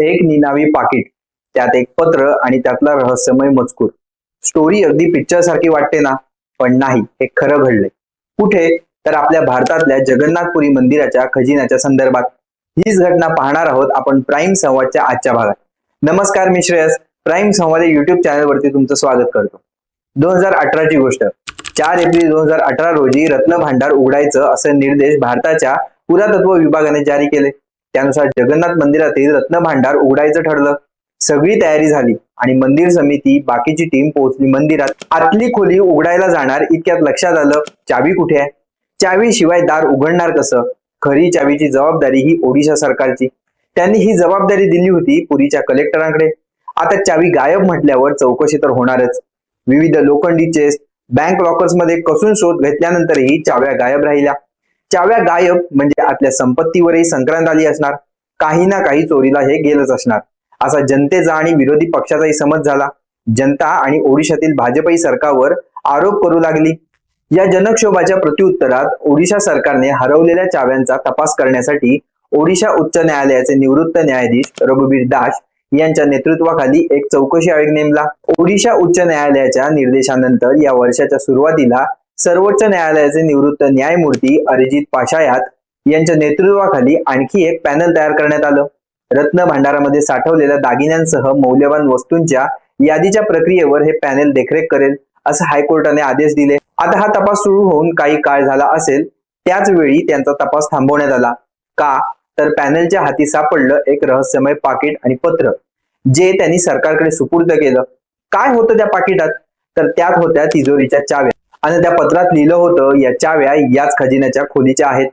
एक निनावी पाकिट त्यात एक पत्र आणि त्यातला रहस्यमय मजकूर. स्टोरी अगदी पिक्चर सारखी वाटते ना? पण नाही हे खरं घडले कुठे? तर आपल्या भारतातल्या जगन्नाथपुरी मंदिराच्या खजिन्याच्या संदर्भात. हीच घटना पाहणार आहोत आपण प्राईम संवादच्या आजच्या भागात. नमस्कार मी श्रेयस. प्राईम संवाद या युट्यूब चॅनलवरती तुमचं स्वागत करतो. दोन हजार अठराची गोष्ट. चार एप्रिल दोन हजार अठरा रोजी रत्न भांडार उघडायचं असे निर्देश भारताच्या पुरातत्व विभागाने जारी केले. त्यानुसार जगन्नाथ मंदिरातील रत्न भांडार उघडायचं ठरलं. सगळी तयारी झाली आणि मंदिर समिती बाकीची टीम पोहोचली. मंदिरात आतली खोली उघडायला जाणार इतक्यात लक्षात आलं चावी कुठे आहे? चावी शिवाय दार उघडणार कसं? खरी चावीची जबाबदारी ही ओडिशा सरकारची. त्यांनी ही जबाबदारी दिली होती पुरीच्या कलेक्टरांकडे आता चावी गायब म्हटल्यावर चौकशी तर होणारच. विविध लोखंडी चेस्ट बँक लॉकर्समध्ये कसून शोध घेतल्यानंतरही चाव्या गायब राहिल्या. चाव्या गायब म्हणजे आपल्या संपत्तीवरही संक्रांत आली असणार. काही ना काही चोरीला हे गेलंच असणार. असा जनतेचा आणि विरोधी पक्षाचाही समज झाला. जनता आणि ओडिशातील भाजपही सरकारवर आरोप करू लागली. या जनक्षोभाच्या प्रत्युत्तरात ओडिशा सरकारने हरवलेल्या चाव्यांचा तपास करण्यासाठी ओडिशा उच्च न्यायालयाचे निवृत्त न्यायाधीश रघुवीर दास यांच्या नेतृत्वाखाली एक चौकशी आयोग नेमला. ओडिशा उच्च न्यायालयाच्या निर्देशानंतर या वर्षाच्या सुरुवातीला सर्वोच्च न्यायालयाचे निवृत्त न्यायमूर्ती अरिजित पाशायात यांच्या नेतृत्वाखाली आणखी एक पॅनल तयार करण्यात आलं. रत्न भांडारामध्ये साठवलेल्या दागिन्यांसह मौल्यवान वस्तूंच्या यादीच्या प्रक्रियेवर हे पॅनेल देखरेख करेल असं हायकोर्टाने आदेश दिले. आता हा तपास सुरू होऊन काही काळ झाला असेल त्याच वेळी त्यांचा तपास थांबवण्यात आला. का? तर पॅनेलच्या हाती सापडलं एक रहस्यमय पाकिट आणि पत्र जे त्यांनी सरकारकडे सुपूर्द केलं. काय होतं त्या पाकिटात? तर त्यात होत्या तिजोरीच्या चाव्या. आणि त्या पत्रात लिहिलं होतं याच्या व्या याच खजिन्याच्या खोलीच्या आहेत.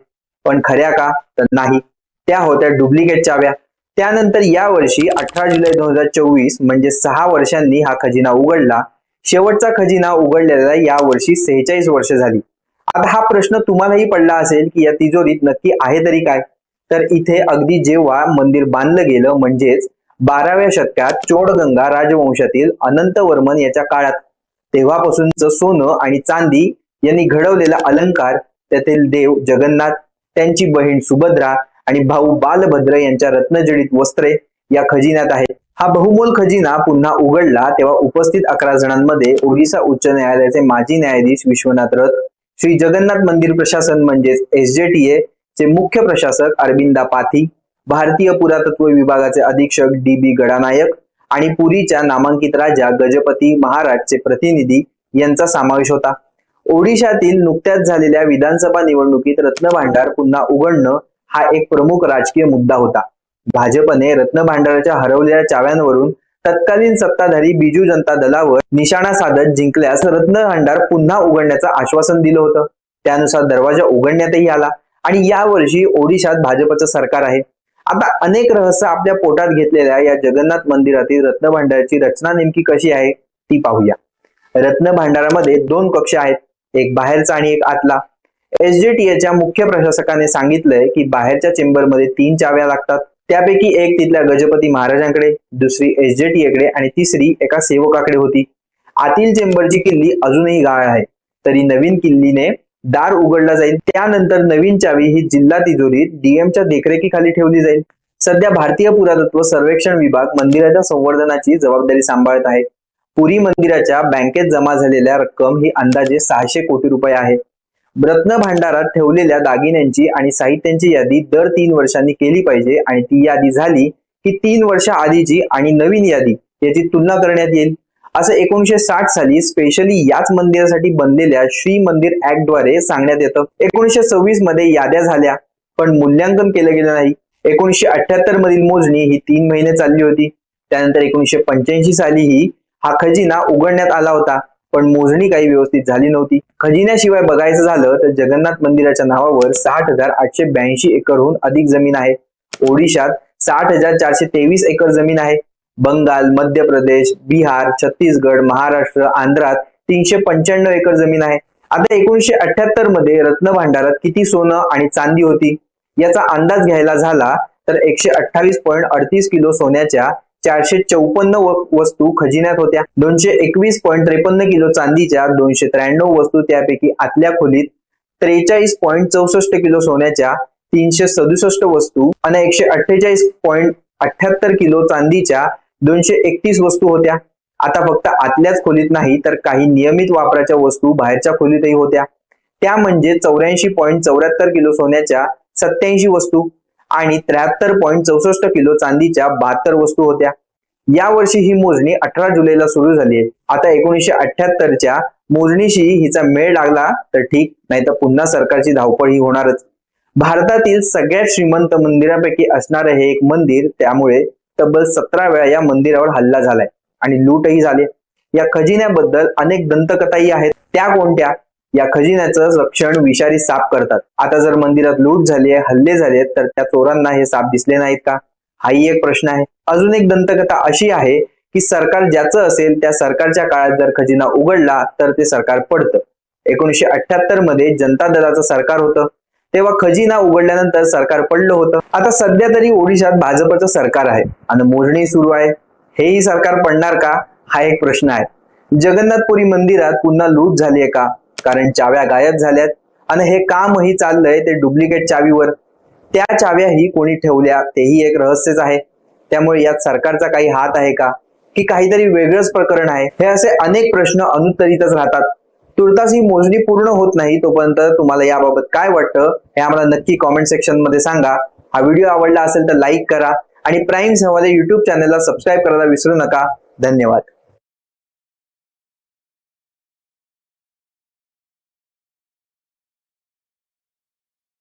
पण खऱ्या का? तर नाही. त्या होत्या डुप्लिकेट चाव्या त्यानंतर या वर्षी अठरा जुलै दोन हजार चोवीस म्हणजे सहा वर्षांनी हा खजिना उघडला. शेवटचा खजिना उघडलेला या वर्षी सेहेचाळीस वर्ष झाली. आता हा प्रश्न तुम्हालाही पडला असेल की या तिजोरीत नक्की आहे तरी काय? तर इथे अगदी जेव्हा मंदिर बांधलं गेलं म्हणजेच बाराव्या शतकात चोडगंगा राजवंशातील अनंतवर्मन याच्या काळात तेव्हापासूनचं सोनं आणि चांदी यांनी घडवलेला अलंकार त्यातील देव जगन्नाथ त्यांची बहीण सुभद्रा आणि भाऊ बालभद्र यांच्या रत्नजडित वस्त्रे या खजिन्यात आहेत. हा बहुमोल खजिना पुन्हा उघडला तेव्हा उपस्थित अकरा जणांमध्ये ओडिसा उच्च न्यायालयाचे माजी न्यायाधीश विश्वनाथ रथ श्री जगन्नाथ मंदिर प्रशासन म्हणजेच एसजेटीए चे मुख्य प्रशासक अरविंदा पाथी भारतीय पुरातत्व विभागाचे अधीक्षक डी बी गडानायक आणि पुरीच्या नामांकित राजा गजपती महाराजचे प्रतिनिधी यांचा समावेश होता. ओडिशातील नुकत्याच झालेल्या विधानसभा निवडणुकीत रत्न भांडार पुन्हा उघडणं हा एक प्रमुख राजकीय मुद्दा होता. भाजपने रत्न भांडाराच्या हरवलेल्या चाव्यांवरून तत्कालीन सत्ताधारी बिजू जनता दलावर निशाणा साधत जिंकल्यास रत्न भांडार पुन्हा उघडण्याचं आश्वासन दिलं होतं. त्यानुसार दरवाजा उघडण्यातही आला आणि यावर्षी ओडिशात भाजपचं सरकार आहे. आता अनेक रहस्य आपल्या पोटात घेतलेल्या या जगन्नाथ मंदिरातील रत्नभांडाराची रचना नेमकी कशी आहे ती पाहूया. रत्न भांडारामध्ये दोन कक्ष आहेत एक बाहेरचा आणि एक आतला. एसजेटीएच्या मुख्य प्रशासकाने सांगितलंय की बाहेरच्या चेंबरमध्ये तीन चाव्या लागतात त्यापैकी एक तिथल्या गजपती महाराजांकडे दुसरी एसजेटीएकडे आणि तिसरी एका सेवकाकडे होती. आतील चेंबरची किल्ली अजूनही गाळ आहे. तरी नवीन किल्लीने दार उघडला जाईल. त्यानंतर नवीन चावी ही जिल्हा तिजोरीत डीएमच्या देखरेखीखाली ठेवली जाईल. सध्या भारतीय पुरातत्व सर्वेक्षण विभाग मंदिराच्या संवर्धनाची जबाबदारी सांभाळत आहे. पुरी मंदिराच्या बँकेत जमा झालेल्या रक्कम ही अंदाजे सहाशे कोटी रुपये आहे. रत्न भांडारात ठेवलेल्या दागिन्यांची आणि साहित्यांची यादी दर तीन वर्षांनी केली पाहिजे आणि ती यादी झाली की तीन वर्ष आधीची आणि नवीन यादी याची तुलना करण्यात येईल. असं एकोणीशे साठ साली स्पेशली याच मंदिरासाठी बनलेल्या श्री मंदिर ऍक्टद्वारे सांगण्यात येतं. एकोणीशे सव्वीसमध्ये याद्या झाल्या पण मूल्यांकन केलं गेलं नाही. एकोणीशे अठ्याहत्तर मधील मोजणी ही तीन महिने चालली होती. त्यानंतर एकोणीशे पंच्याऐंशी साली ही हा खजिना उघडण्यात आला होता पण मोजणी काही व्यवस्थित झाली नव्हती. खजिन्याशिवाय बघायचं झालं तर जगन्नाथ मंदिराच्या नावावर साठ हजार आठशे ब्याऐंशी एकरहून अधिक जमीन आहे. ओडिशात साठ हजार चारशे तेवीस एकर जमीन आहे. बंगाल मध्य प्रदेश बिहार छत्तीसगड महाराष्ट्र आंध्रात तीनशे पंच्याण्णव एकर जमीन आहे. आता एकोणीशे अठ्याहत्तरमध्ये रत्न भांडारात किती सोनं आणि चांदी होती? याचा अंदाज घ्यायला झाला तर एकशे अठ्ठावीस पॉईंट अडतीस किलो सोन्याच्या चारशे चौपन्न वस्तू खजिन्यात होत्या. दोनशे एकवीस पॉईंट त्रेपन्न किलो चांदीच्या दोनशे त्र्याण्णव वस्तू त्यापैकी आतल्या खोलीत त्रेचाळीस पॉईंट चौसष्ट किलो सोन्याच्या तीनशे सदुसष्ट वस्तू आणि एकशे अठ्ठेचाळीस पॉईंट अठ्याहत्तर किलो चांदीच्या दोनशे एकतीस वस्तू होत्या. आता फक्त आतल्याच खोलीत नाही तर काही नियमित वापराच्या वस्तू बाहेरच्या खोलीतही होत्या. त्या म्हणजे चौऱ्याऐंशी पॉईंट चौऱ्याहत्तर किलो सोन्याच्या सत्याऐंशी वस्तू आणि त्र्याहत्तर पॉईंट चौसष्ट किलो चांदीच्या बहात्तर वस्तू होत्या. या वर्षी ही मोजणी अठरा जुलैला सुरू झाली आहे. आता एकोणीसशे अठ्याहत्तरच्या मोजणीशी हिचा मेळ लागला तर ठीक नाही तर पुन्हा सरकारची धावपळ ही होणारच. भारतातील सगळ्यात श्रीमंत मंदिरापैकी असणारे हे एक मंदिर त्यामुळे तब्बल सतरा वेळा या मंदिरावर हल्ला झालाय. आणि लूटही झाले या खजिन्याबद्दल अनेक दंतकथाही आहेत. त्या कोणत्या? या खजिन्याचं रक्षण विषारी साप करतात. आता जर मंदिरात लूट झाली आहे हल्ले झाले तर त्या चोरांना हे साप दिसले नाहीत का? हाही एक प्रश्न आहे. अजून एक दंतकथा अशी आहे की सरकार ज्याचं असेल त्या सरकारच्या काळात जर खजिना उघडला तर ते सरकार पडतं. एकोणीसशे अठ्याहत्तरमध्ये जनता दलाचं सरकार होतं. तेव्हा खजिना उघडल्यानंतर सरकार पडलं होतं. आता सध्या तरी ओडिशात भाजपचं सरकार आहे. आणि मोजणी सुरू आहे. हेही सरकार पडणार का? हा एक प्रश्न आहे. जगन्नाथपुरी मंदिरात पुन्हा लूट झाली आहे का? कारण चाव्या गायब झाल्यात. आणि हे कामही चाललंय ते डुप्लिकेट चावीवर. त्या चाव्याही कोणी ठेवल्या तेही एक रहस्यच आहे. त्यामुळे यात सरकारचा काही हात आहे का? की काहीतरी वेगळंच प्रकरण आहे. हे असे अनेक प्रश्न अनुत्तरितच राहतात. तुर्तास ही मोजणी पूर्ण होत नाही तोपर्यंत तुम्हाला याबाबत काय वाटतं हे आम्हाला नक्की कॉमेंट सेक्शनमध्ये सांगा. हा व्हिडिओ आवडला असेल तर लाईक करा आणि प्राईम हवाले युट्यूब चॅनलला सबस्क्राईब करायला विसरू नका. धन्यवाद.